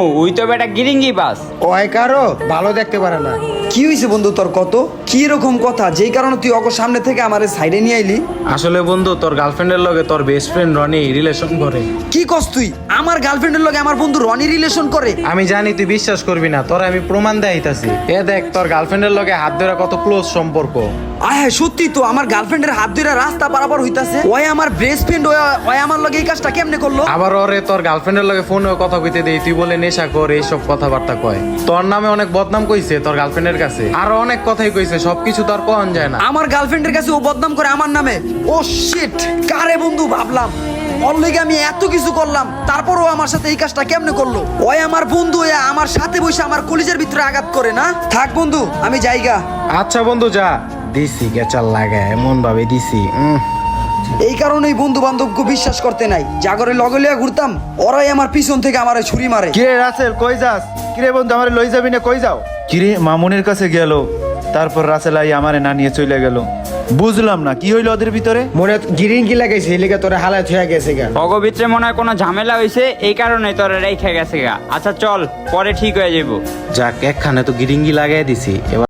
ওই তো বেটা গিরিঙ্গি বাস। কয় কারও? ভালো দেখতে পারে না। কি হয়েছে বন্ধু তোর কত? কি রকম কথা? যেই কারণে তুই অগ সামনে থেকে আমার সাইডে নিয়ে আইলি। আসলে বন্ধু তোর গার্লফ্রেন্ডের লগে তোর বেস্ট ফ্রেন্ড রনি রিলেশন করে। কি কস তুই? আমার গার্লফ্রেন্ডের লগে আমার বন্ধু রনি রিলেশন করে? আমি জানি তুই বিশ্বাস করবি না তোর আমি প্রমাণ দেখাইতাছি এ দেখ তোর গার্লফ্রেন্ডের লগে হাত ধরে কত ক্লোজ সম্পর্ক। আয় হ্যাঁ সত্যি তো আমার গার্লফ্রেন্ডের হাত ধরে রাস্তা পারাপার হইতাছে। ওই আমার বেস্ট ফ্রেন্ড ওই আমার লগে এই কাজটা কেমনে করল? আবার ওরে তোর গার্লফ্রেন্ডের লগে ফোনে কথা কইতে দেই তুই বলে নেশা কর এইসব কথাবার্তা কয়। তোর নামে অনেক বদনাম কইছে তোর গার্লফ্রেন্ডের কাছে। আরও অনেক কথাই কইছে সবকিছু তোর কন যায় না। আমার গার্লফ্রেন্ডের কাছে ও বদনাম করে আমার নামে। ও শিট কারে বন্ধু ভাবলাম? ওর লেগে আমি এত কিছু করলাম তারপরও আমার সাথে এই কাজটা কেমনে করল? ওই আমার বন্ধু আমার সাথে বসে আমার কলিজের ভিতরে আঘাত করে না? থাক বন্ধু আমি যাইগা। আচ্ছা বন্ধু যা। দিছি গেচাল লাগে এমন ভাবে দিছি উম। এই কারণেই বন্ধু বান্ধবকে বিশ্বাস করতে নাই। জাগরে লগে লিয়া ঘুরতাম ওরাই আমার পিছন থেকে আমার ছুরি মারে। কিরে রাসেল কই যাস? কিরে বন্ধু আমার লই যাবি না কই যাও? কিরে মামুনের কাছে গেল। তারপর রাসেল আই আমারে না নিয়ে চলে গেল। বুঝলাম না কি হইল ওদের ভিতরে? মনে গিরিঙ্গি লাগাইছে এই লেগে তোরা হালাত হয়ে গেছে গা। অগবিত্রে মনে হয় কোনো ঝামেলা হয়েছে এই কারণে তোরা রেখে গেছে গা। আচ্ছা চল পরে ঠিক হয়ে যাব যাক একখানে তো গিরিঙ্গি লাগাই দিছি এবার